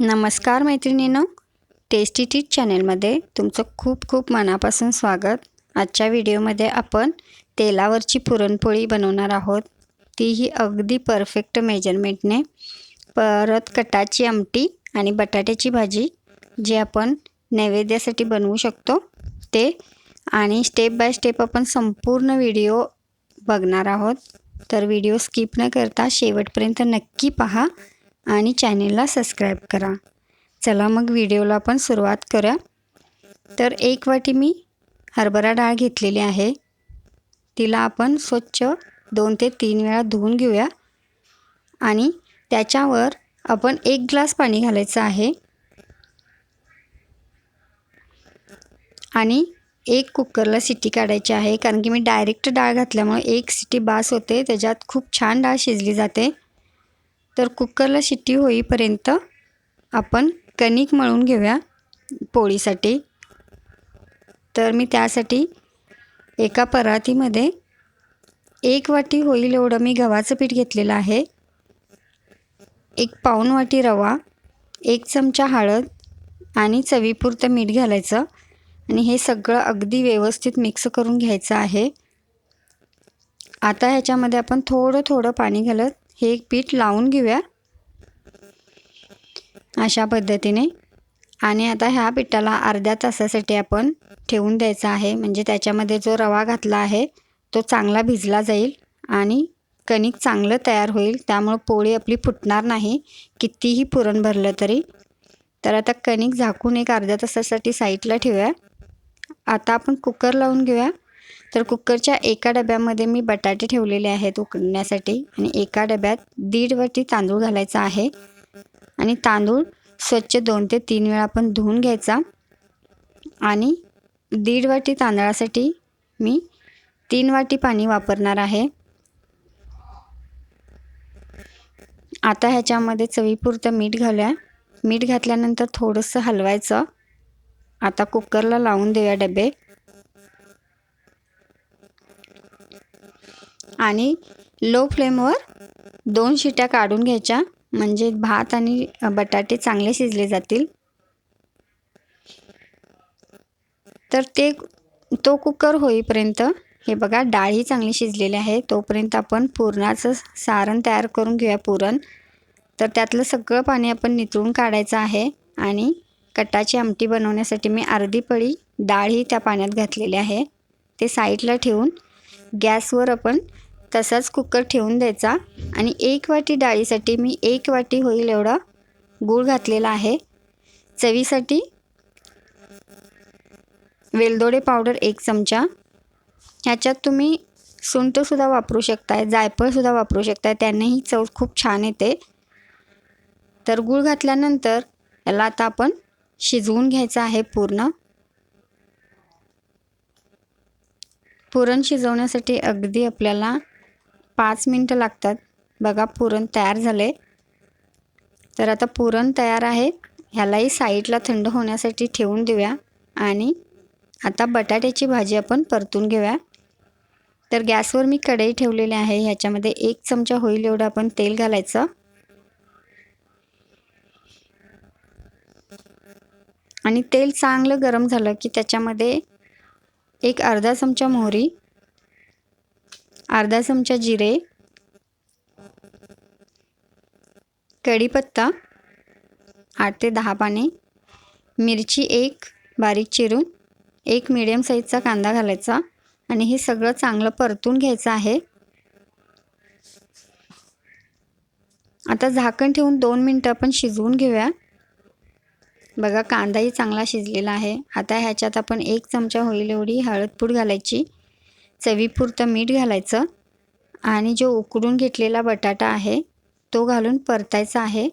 नमस्कार मैत्रिणीनो टेस्टी टीच चॅनेलमध्ये तुमचं खूप खूप मनापासून स्वागत. आजच्या व्हिडिओमध्ये आपण तेलावरची पुरणपोळी बनवणार आहोत. तीही अगदी परफेक्ट मेजरमेंटने परत कटाची आमटी आणि बटाट्याची भाजी जे आपण नैवेद्यासाठी बनवू शकतो ते आणि स्टेप बाय स्टेप आपण संपूर्ण व्हिडिओ बघणार आहोत. तर व्हिडिओ स्किप न करता शेवटपर्यंत नक्की पहा. आणि चॅनेलला सबस्क्राईब करा. चला मग व्हिडिओला पण सुरुवात करूया. तर एक वाटी मी हरभरा डाळ घेतलेली आहे. तिला आपण स्वच्छ दोन ते तीन वेळा धुवून घेऊया. आणि त्याच्यावर आपण एक ग्लास पाणी घालायचं आहे. आणि एक कुकरला सिटी काढायची आहे. कारण की मी डायरेक्ट डाळ घातल्यामुळे एक सिटी बास होते. त्याच्यात खूप छान डाळ शिजली जाते. तर कुकरला शिट्टी होईपर्यंत आपण कणिक मळून घेऊया पोळीसाठी. तर मी त्यासाठी एका परातीमध्ये एक वाटी होईल एवढं मी गव्हाचं पीठ घेतलेलं आहे. एक पाऊण वाटी रवा एक चमचा हळद आणि चवीपुरतं मीठ घालायचं आणि हे सगळं अगदी व्यवस्थित मिक्स करून घ्यायचं आहे. आता ह्याच्यामध्ये आपण थोडं थोडं पाणी घालत हे एक पीठ लावून घेऊया. अशा पद्धतीने. आणि आता ह्या पिठाला अर्ध्या तासासाठी आपण ठेवून द्यायचा आहे. म्हणजे त्याच्यामध्ये जो रवा घातला आहे तो चांगला भिजला जाईल आणि कणिक चांगलं तयार होईल. त्यामुळं पोळी आपली फुटणार नाही. कितीही पुरण भरलं तरी. तर आता कणिक झाकून एक अर्ध्या तासासाठी साईडला ठेवूया. आता आपण कुकर लावून घेऊया. तर कुकरच्या एका डब्यामध्ये मी बटाटे ठेवलेले आहेत उकडण्यासाठी. आणि एका डब्यात दीड वाटी तांदूळ घालायचा आहे. आणि तांदूळ स्वच्छ दोन ते तीन वेळा आपण धुवून घ्यायचा. आणि दीड वाटी तांदळासाठी मी तीन वाटी पाणी वापरणार आहे. आता ह्याच्यामध्ये चवीपुरतं मीठ घालूया. मीठ घातल्यानंतर थोडंसं हलवायचं. आता कुकरला लावून देऊया डबे. आणि लो फ्लेमवर दोन शिट्या काढून घ्यायच्या. म्हणजे भात आणि बटाटे चांगले शिजले जातील. तर ते तो कुकर होईपर्यंत हे बघा डाळही चांगली शिजलेली आहे. तोपर्यंत आपण पुरणाचं सारण तयार करून घेऊया पुरण. तर त्यातलं सगळं पाणी आपण नितळून काढायचं आहे. आणि कटाची आमटी बनवण्यासाठी मी अर्धी पळी डाळही त्या पाण्यात घातलेली आहे. ते साईडला ठेवून गॅसवर आपण तसाच कुकर ठेवून द्यायचा. आणि एक वाटी डाळीसाठी मी एक वाटी होईल एवढा गूळ घातलेला आहे. चवीसाठी वेलदोडे पावडर एक चमचा. ह्याच्यात तुम्ही सुंठसुद्धा वापरू शकताय जायफळसुद्धा वापरू शकताय. त्यांनीही चव खूप छान येते. तर गूळ घातल्यानंतर याला आता आपण शिजवून घ्यायचं आहे पूर्ण. पुरण शिजवण्यासाठी अगदी आपल्याला पाच मिनटं लागतात. बघा पुरण तयार झाले तर आता पुरण तयार आहे. ह्यालाही साईडला थंड होण्यासाठी ठेवून देऊया. आणि आता बटाट्याची भाजी आपण परतून घेऊया. तर गॅसवर मी कढई ठेवलेली आहे. ह्याच्यामध्ये एक चमचा होईल एवढं आपण तेल घालायचं. आणि तेल चांगलं गरम झालं की त्याच्यामध्ये एक अर्धा चमचा मोहरी अर्धा चमचा जिरे कढीपत्ता आठ ते दहा पाने मिरची एक बारीक चिरून एक मिडियम साईजचा कांदा घालायचा आणि हे सगळं चांगलं परतून घ्यायचं आहे. आता झाकण ठेवून दोन मिनटं आपण शिजवून घेऊया. बघा कांदाही चांगला शिजलेला आहे. आता ह्याच्यात आपण एक चमचा होईल एवढी हळदपूड घालायची. चवीपुरतं मीठ घालायचं आणि जो उकडून घेतलेला बटाटा आहे तो घालून परतायचा आहे.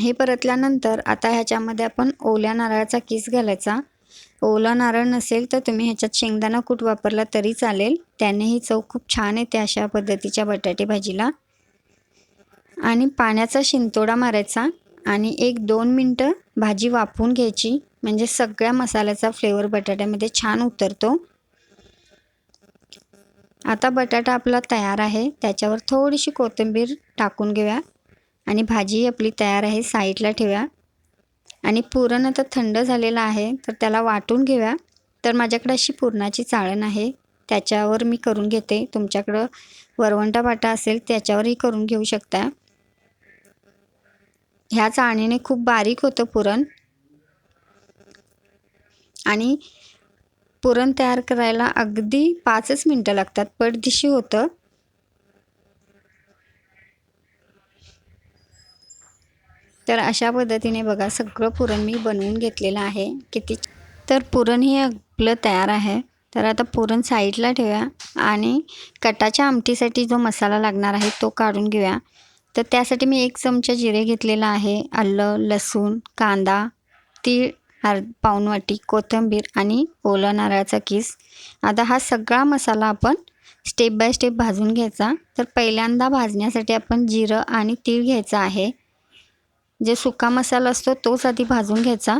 हे परतल्यानंतर आता ह्याच्यामध्ये आपण ओल्या नारळाचा किस घालायचा. ओला नारळ नसेल तर तुम्ही ह्याच्यात शेंगदाणा कूट वापरला तरी चालेल. त्यानेही चव खूप छान येते अशा पद्धतीच्या बटाटे भाजीला. आणि पाण्याचा शिंतोडा मारायचा आणि एक दोन मिनटं भाजी वाफवून घ्यायची. म्हणजे सगळ्या मसाल्याचा फ्लेवर बटाट्यामध्ये छान उतरतो. आता बटाटा आपला तयार आहे. त्याच्यावर थोडीशी कोथिंबीर टाकून घेऊया. आणि भाजी आपली तयार आहे. साईडला ठेवूया. आणि पुरण आता थंड झालेलं आहे तर त्याला वाटून घेऊया. तर माझ्याकडे अशी पुरणाची चाळण आहे. त्याच्यावर मी करून घेते. तुमच्याकडं वरवंटा बाटा असेल त्याच्यावरही करून घेऊ शकता. ह्या चाळणीने खूप बारीक होतं पुरण. आणि पुरण तयार करायला अगदी पाचच मिनटं लागतात. पटदिशी होतं. तर अशा पद्धतीने बघा सगळं पुरण मी बनवून घेतलेलं आहे. किती तर पुरण हे आपलं तयार आहे. तर आता पुरण साईडला ठेवूया आणि कटाच्या आमटीसाठी जो मसाला लागणार आहे तो काढून घेऊया. तर त्यासाठी मी एक चमचा जिरे घेतलेला आहे आलं लसूण कांदा तीळ अर् पाऊणवाटी कोथिंबीर आणि ओला नारळाचा किस. आता हा सगळा मसाला आपण स्टेप बाय स्टेप भाजून घ्यायचा. तर पहिल्यांदा भाजण्यासाठी आपण जिरं आणि तीळ घ्यायचं आहे. जे सुका मसाला असतो तोच आधी भाजून घ्यायचा.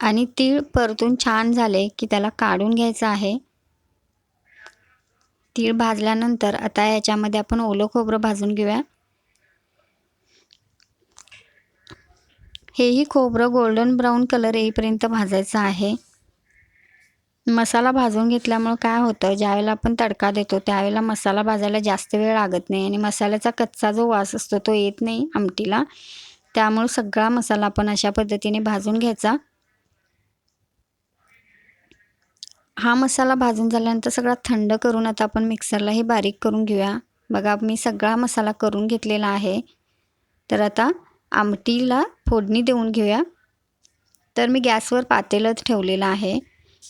आणि तीळ परतून छान झाले की त्याला काढून घ्यायचं आहे. तीळ भाजल्यानंतर आता याच्यामध्ये आपण ओलं खोबरं भाजून घेऊया. हेही खोबरं गोल्डन ब्राऊन कलर येईपर्यंत भाजायचं आहे. मसाला भाजून घेतल्यामुळं काय होतं ज्यावेळेला आपण तडका देतो त्यावेळेला मसाला भाजायला जास्त वेळ लागत नाही आणि मसाल्याचा कच्चा जो वास असतो तो येत नाही आमटीला. त्यामुळं सगळा मसाला आपण अशा पद्धतीने भाजून घ्यायचा. हा मसाला भाजून झाल्यानंतर सगळा थंड करून आता आपण मिक्सरला हे बारीक करून घेऊया. बघा मी सगळा मसाला करून घेतलेला आहे. तर आता आमटीला फोडणी देऊन घेऊया. तर मी गॅसवर पातेलं ठेवलेलं आहे.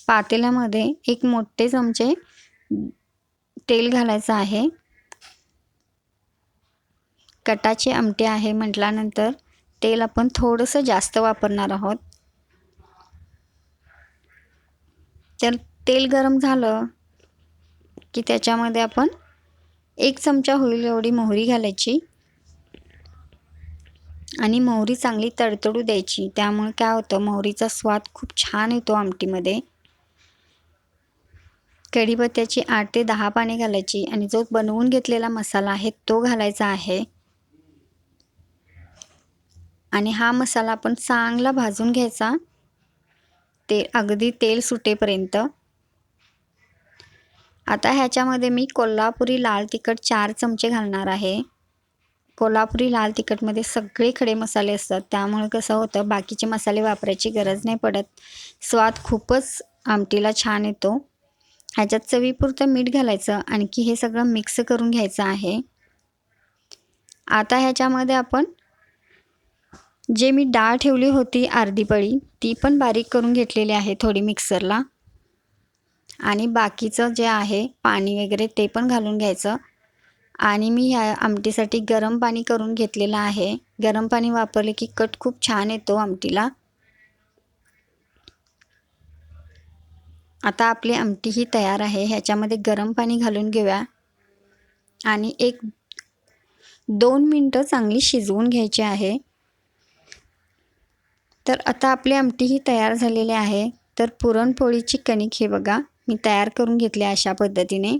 पातेल्यामध्ये एक मोठे चमचे तेल घालायचं आहे. कटाची आमटी आहे म्हटल्यानंतर तेल आपण थोडंसं जास्त वापरणार आहोत. तर तेल गरम झालं की त्याच्यामध्ये आपण एक चमचा होईल एवढी मोहरी घालायची. आणि मोहरी चांगली तडतडू द्यायची. त्यामुळे काय होतं मोहरीचा स्वाद खूप छान येतो आमटीमध्ये. कढीपत्त्याची आठ ते दहा पाने घालायची आणि जो बनवून घेतलेला मसाला आहे तो घालायचा आहे. आणि हा मसाला आपण चांगला भाजून घ्यायचा. ते अगदी तेल सुटेपर्यंत. आता ह्याच्यामध्ये मी कोल्हापुरी लाल तिखट चार चमचे घालणार आहे. कोल्हापुरी लाल तिखटमध्ये सगळे खडे मसाले असतात. त्यामुळे कसं होतं बाकीचे मसाले वापरायची गरज नाही पडत. स्वाद खूपच आमटीला छान येतो. ह्याच्यात चवीपुरतं मीठ घालायचं. आणखी हे सगळं मिक्स करून घ्यायचं आहे. आता ह्याच्यामध्ये आपण जे मी डाळ ठेवली होती अर्धी पळी ती पण बारीक करून घेतलेली आहे थोडी मिक्सरला. आणि बाकीचं जे आहे पाणी वगैरे ते पण घालून घ्यायचं. आणि मी ह्या आमटीसाठी गरम पाणी करून घेतलेलं आहे. गरम पाणी वापरले की कट खूप छान येतो आमटीला. आता आपली आमटी ही तयार आहे. ह्याच्यामध्ये गरम पाणी घालून घेऊया. आणि एक दोन मिनटं चांगली शिजवून घ्यायची आहे. तर आता आपली आमटी ही तयार झालेली आहे. तर पुरणपोळीची कणिक हे बघा मी तयार करून घेतली अशा पद्धतीने.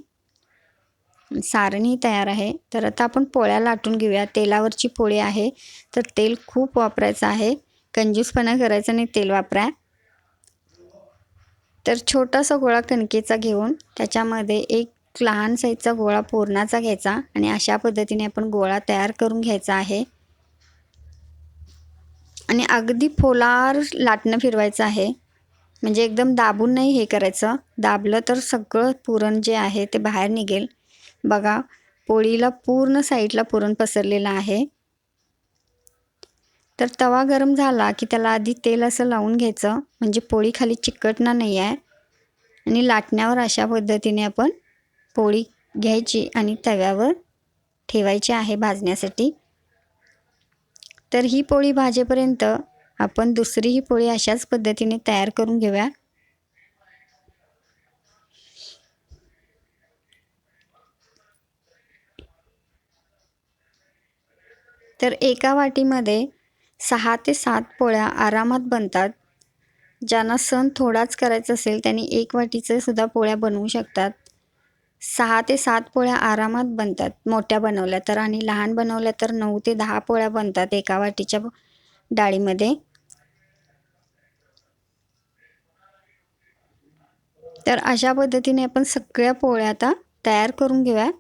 सारणही तयार आहे. तर आता आपण पोळ्या लाटून घेऊया. तेलावरची पोळी आहे. तर तेल खूप वापरायचं आहे. कंजूसपणा करायचा नाही तेल वापरा. तर छोटासा गोळा कणकेचा घेऊन त्याच्यामध्ये एक लहान साईजचा गोळा पुरणाचा घ्यायचा आणि अशा पद्धतीने आपण गोळा तयार करून घ्यायचा आहे. आणि अगदी फोलार लाटणं फिरवायचं आहे. म्हणजे एकदम दाबून नाही हे करायचं. दाबलं तर सगळं पुरण जे आहे ते बाहेर निघेल. बघा पोळीला पूर्ण साईडला पुरण पसरलेलं आहे. तर तवा गरम झाला की त्याला आधी तेल असं लावून घ्यायचं. म्हणजे पोळी खाली चिकटणार नाही आहे. आणि लाटण्यावर अशा पद्धतीने आपण पोळी घ्यायची आणि तव्यावर ठेवायची आहे भाजण्यासाठी. तर ही पोळी भाजेपर्यंत आपण दुसरी ही पोळी अशाच पद्धतीने तयार करून घेऊया. तर एका वाटीमध्ये सहा ते सात पोळ्या आरामात बनतात. ज्यांना सण थोडाच करायचा असेल त्यांनी एक वाटीचं सुद्धा पोळ्या बनवू शकतात. सहा ते सात पोळ्या आरामात बनतात मोठ्या बनवल्या तर आणि लहान बनवल्या तर नऊ ते दहा पोळ्या बनतात एका वाटीच्या डाळीमध्ये. तर अशा पद्धतीने आपण सगळ्या पोळ्या आता तयार करून घेऊया.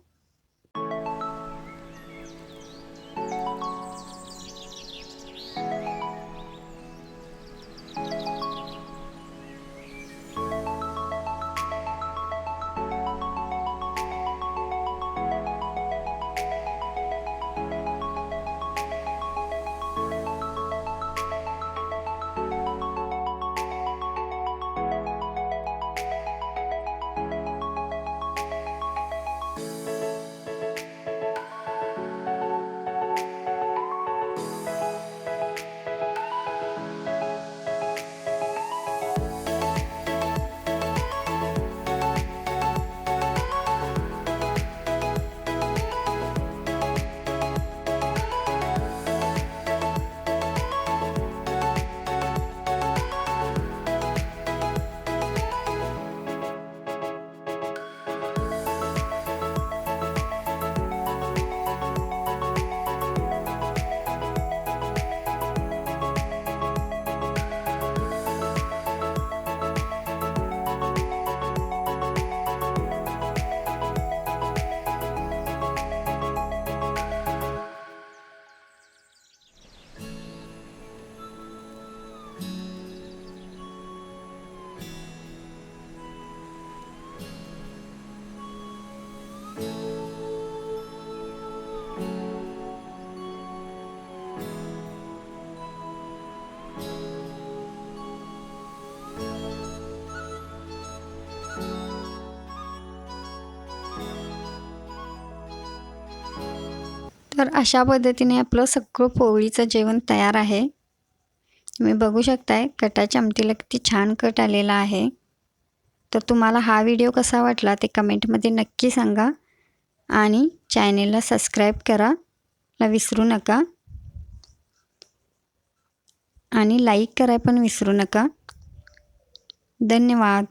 तर अशा पद्धतीने आपलं सगळं पोळीचं जेवण तयार आहे. तुम्ही बघू शकताय कटाच्या आमटीला किती छान कट आलेला आहे. तर तुम्हाला हा व्हिडिओ कसा वाटला ते कमेंटमध्ये नक्की सांगा आणि चॅनेलला सबस्क्राईब करा ला विसरू नका. आणि लाईक कराय पण विसरू नका. धन्यवाद.